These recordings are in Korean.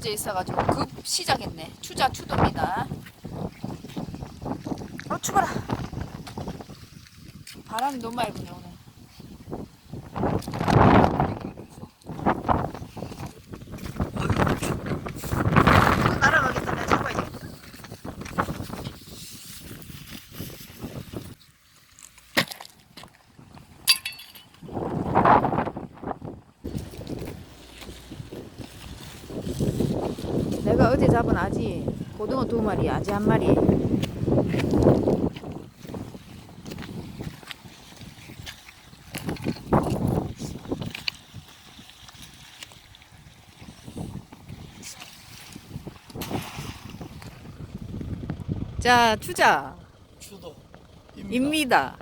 되져 있어가지고 급 시작했네. 추자 추도입니다. 어 추가라. 바람이 너무 부네 오늘. 어, 날아가겠다. 내가 잡아야 돼. 잡은 아지 고등어 두 마리, 아지 한 마리. 자, 추자 추도 입니다.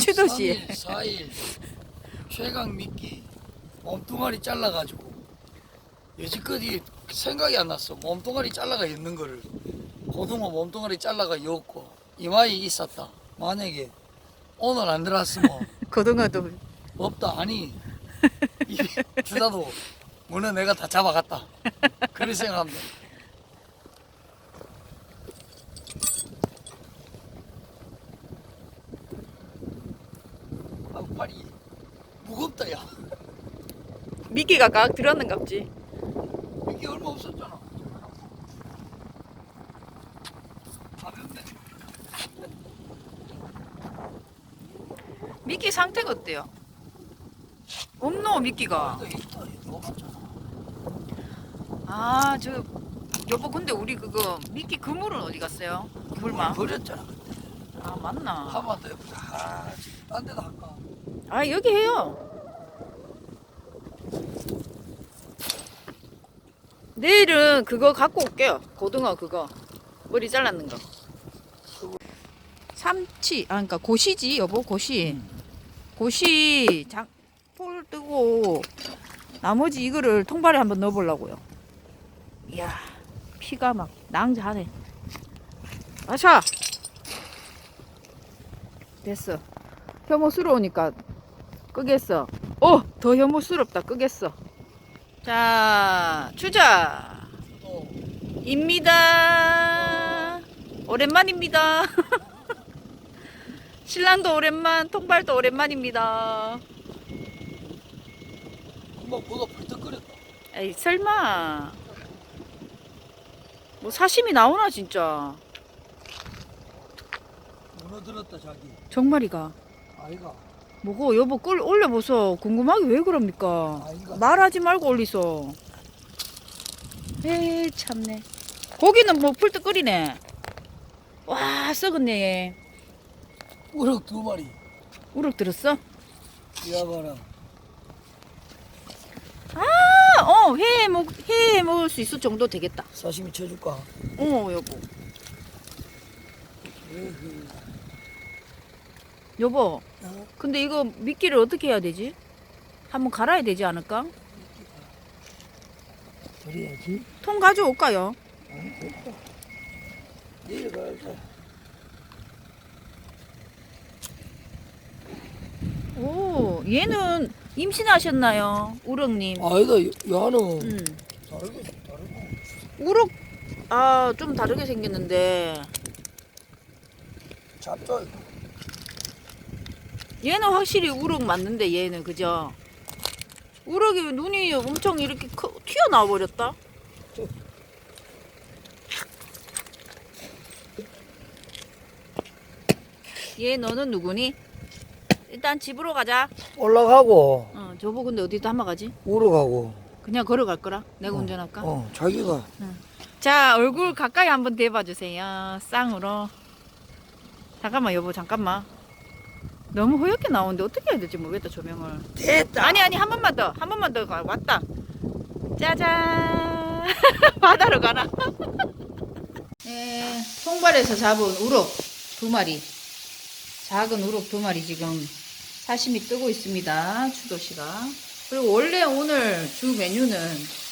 추도씨. 3일, 4일 최강 미끼 몸뚱아리 잘라가지고 여지껏이 생각이 안 났어. 몸뚱아리 잘라가 있는 거를. 고등어 몸뚱아리 잘라가 있고 이마에 있었다. 만약에 오늘 안 들어왔으면 고등어도. 없다. 아니 이 주다도 문어 내가 다 잡아갔다. 그렇게 생각합니다 아 팔이 무겁다 야. 미끼가 각 들었는가 보지. 이게 얼마 없었잖아 가볍네 미끼 상태가 어때요? 없노 미끼가. 아, 저 여보 근데 우리 그거 미끼 그물은 어디 갔어요? 그물망. 버렸잖아 아, 맞나? 한번 더 해보자 아, 딴 데다 할까 아, 여기 해요. 내일은 그거 갖고 올게요. 고등어 그거. 머리 잘랐는 거. 삼치, 아, 그러니까 고시지, 여보, 고시. 고시, 장, 폴 뜨고, 나머지 이거를 통발에 한번 넣어보려고요. 이야, 피가 막 낭자하네. 아샤! 됐어. 혐오스러우니까 끄겠어. 어, 더 혐오스럽다. 끄겠어. 자, 추자. 또 입니다. 오랜만입니다. 신랑도 오랜만, 통발도 오랜만입니다. 금방 뭐가 벌떡거렸다 에이, 설마. 뭐 사심이 나오나, 진짜. 문어 들었다 자기 정말이가. 아이가 뭐고, 여보, 꿀 올려보소. 궁금하게 왜 그럽니까? 아이가 말하지 말고 올리소. 에이, 참네. 고기는 뭐 풀떡 끓이네. 와, 썩었네, 얘. 우럭 두 마리 우럭 들었어? 이야가라 아, 어, 회 먹, 회 먹을 수 있을 정도 되겠다. 사시미 쳐줄까 어, 여보. 여보, 어? 근데 이거 미끼를 어떻게 해야 되지? 한번 갈아야 되지 않을까? 그래야지 통 가져올까요? 됐다 내려가야 오, 얘는 임신하셨나요? 우럭님. 아니다 야는 음. 다르게 다르고 우럭, 아, 좀 다르게 생겼는데. 잡자 얘는 확실히 우럭 맞는데, 얘는, 그죠? 우럭이 눈이 엄청 이렇게 커, 튀어나와 버렸다. 얘 너는 누구니? 일단 집으로 가자. 올라가고 어, 저보 근데 어디 담아 가지? 우럭하고 그냥 걸어갈 거라? 내가 어. 운전할까? 어 자기가 자 얼굴 가까이 한번 대봐 주세요 쌍으로 잠깐만 여보 잠깐만 너무 허옇게 나오는데 어떻게 해야 될지 모르겠다 조명을 됐다 아니 아니 한 번만 더 한 번만 더 가. 왔다 짜잔 바다로 가나 네, 통발에서 잡은 우럭 두 마리 작은 우럭 두 마리 지금 사심이 뜨고 있습니다 추도씨가 그리고 원래 오늘 주 메뉴는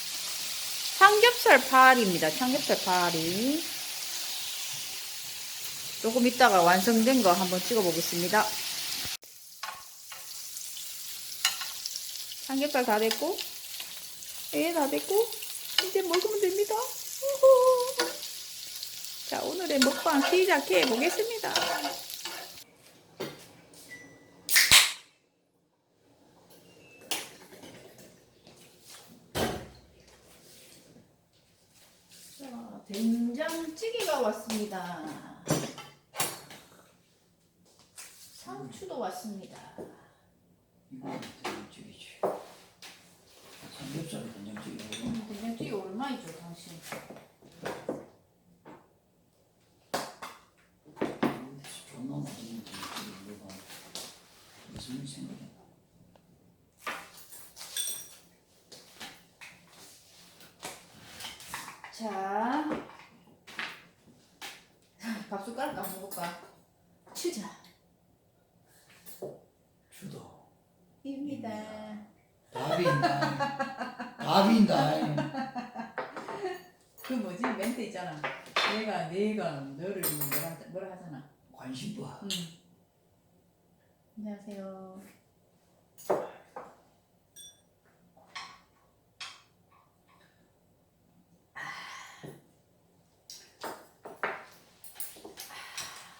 삼겹살 파리입니다. 삼겹살 파리. 조금 있다가 완성된 거 한번 찍어 보겠습니다. 삼겹살 다 됐고, 예, 다 됐고, 이제 먹으면 됩니다. 우후. 자, 오늘의 먹방 시작해 보겠습니다. 자, 된장찌개가 왔습니다. 상추도 왔습니다. 이거 된장찌개지 삼겹살 된장찌개 음, 된장찌개 얼마이죠, 당신? 존나 맛있는 된장찌개 이거 무슨 생각이야 자, 밥 숟가락 까먹을까? 추자. 주도 입니다. 답인다 답인다 그 뭐지 멘트 있잖아. 내가 내가 너를 뭐라 뭐라 하잖아. 관심 봐 응. 안녕하세요.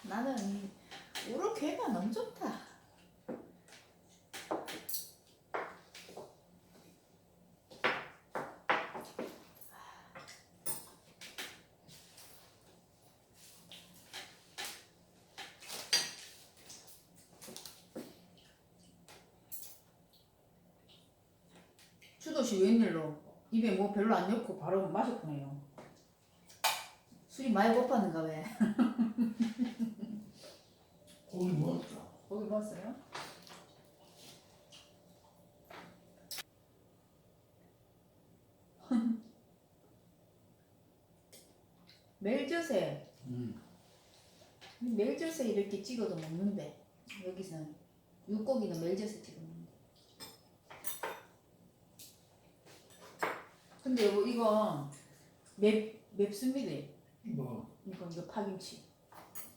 나는 너무 좋다. 추도씨 웬일로 입에 뭐 별로 안 넣고 바로 마셨구나요. 술이 많이 고팠는가 왜? 고기 먹었다 거기 봤어요? 멜젓에 음. 멜젓에 이렇게 찍어도 먹는데 여기서는. 육고기는 멜젓에 찍어 먹는데. 근데 여보 이거 맵 맵습니다. 뭐? 이거 이거 파김치.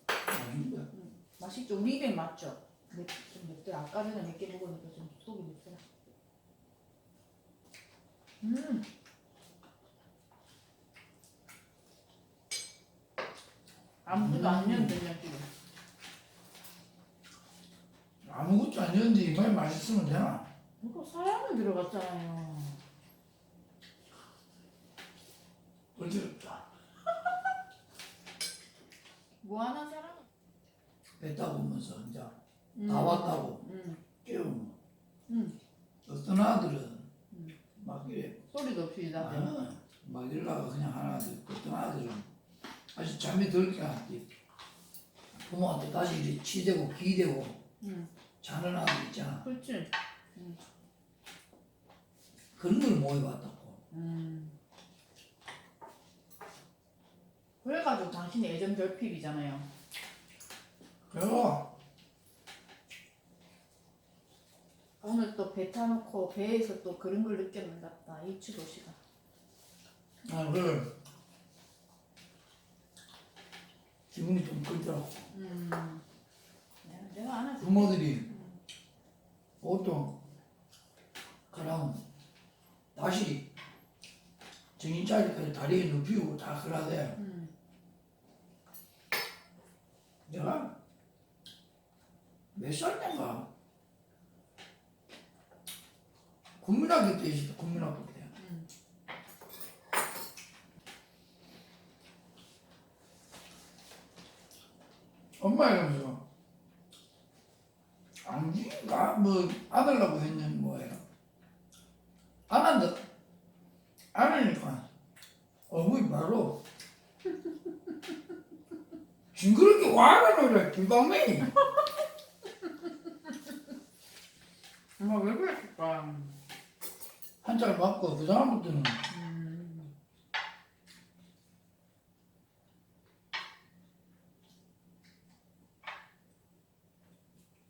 맛있다 맛있죠? 우리 입에 맞죠? 맵, 좀 맵더라. 아까 전에 몇 개 먹으니까 좀 속이 맵더라. 음. 아무것도 안 넣은 된장찌개. 아무것도 안 넣었는데 이말 맛있으면 되나? 이거 사양은 들어갔잖아요. 어지럽다 뭐 하나 사람? 뱉다 보면서 이제 음. 다 왔다고 음. 깨우면 음. 어떤 아들은 음. 막 이래 소리도 없이 막 이러다가 그냥 하나 들 어떤 아들은 아직 잠이 들게 한디 부모한테 다시 이렇게 치대고 기대고 음. 자는 아들 있잖아 그렇지. 그런 걸 모여봤다고 음. 그래가지고 당신이 예전 결핍이잖아요. 그래서 오늘 또 배 타놓고 배에서 또 그런 걸 느꼈는가 보다. 이추도 씨가. 아, 그 기분이 좀 그렇더라고 음. 내가, 내가 안 하지. 부모들이 보통 그럼 다시 정신 차리까지 다리에 눕히고 다 그러대 음. 내가 몇 살 때인가 국민학교 때 있었다 국민학교 때 음. 엄마 이러면서 안지가 뭐 아들라고 했는 뭐예요 안 한다 알아. 징그럽게 화가 나라 김방맹이. 엄마 왜 그랬을까? 맞고 그 다음부터는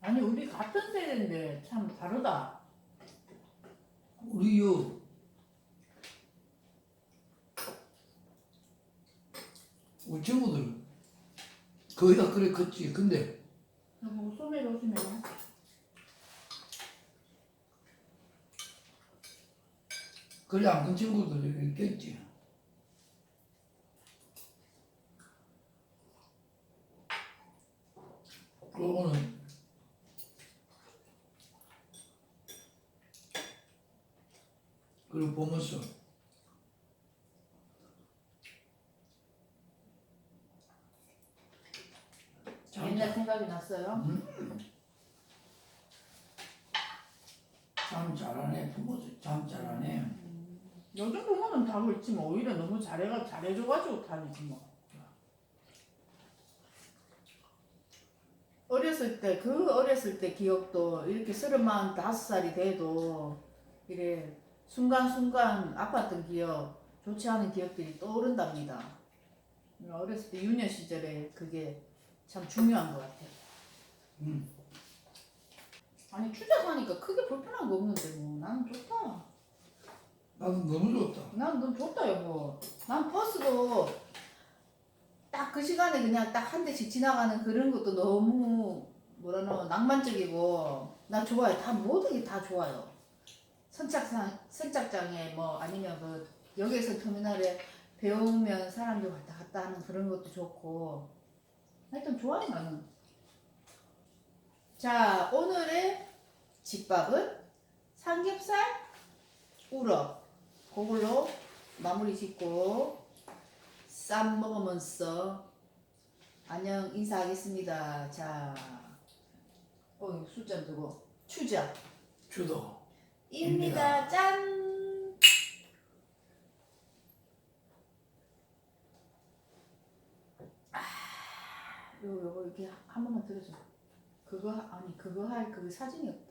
아니 우리 같은 세대인데 참 다르다. 우리 요 우리 친구들 거의 다 그래 컸지. 근데 여보 소매 조심해. 그래 안큰 친구들 있겠지. 요거는 그리고 보면서 옛날 생각이 났어요. 참 잘하네 부모들 참 잘하네 요즘 부모는 다 그렇지 뭐 오히려 너무 잘해가 잘해줘가지고 다니지 뭐. 어렸을 때 그 어렸을 때 기억도 이렇게 서른만 다섯 살이 돼도 이래 순간순간 아팠던 기억 좋지 않은 기억들이 떠오른답니다. 어렸을 때 유년 시절에 그게 참 중요한 것 같아요. 음. 아니 투자 사니까 크게 불편한 거 없는데 뭐 나는 좋다. 나도 너무 좋다 난 너무 좋다 여보. 난 버스도 딱 그 시간에 그냥 딱 한 대씩 지나가는 그런 것도 너무 뭐라노 낭만적이고 나 좋아요. 다 모든 게 다 좋아요. 선착장 선착장에 뭐 아니면 그 역에서 터미널에 배우면 사람들 왔다 갔다 하는 그런 것도 좋고 하여튼 좋아요 나는. 자 오늘의 집밥은 삼겹살 우럭 그걸로 마무리 짓고 쌈 먹으면서 안녕 인사하겠습니다. 자, 어 숫자 두고 추자 주도 입니다. 짠. 아, 요 요거 이렇게 한 번만 들어줘. 그거 하- 아니 그거 할 그 사진이 없다.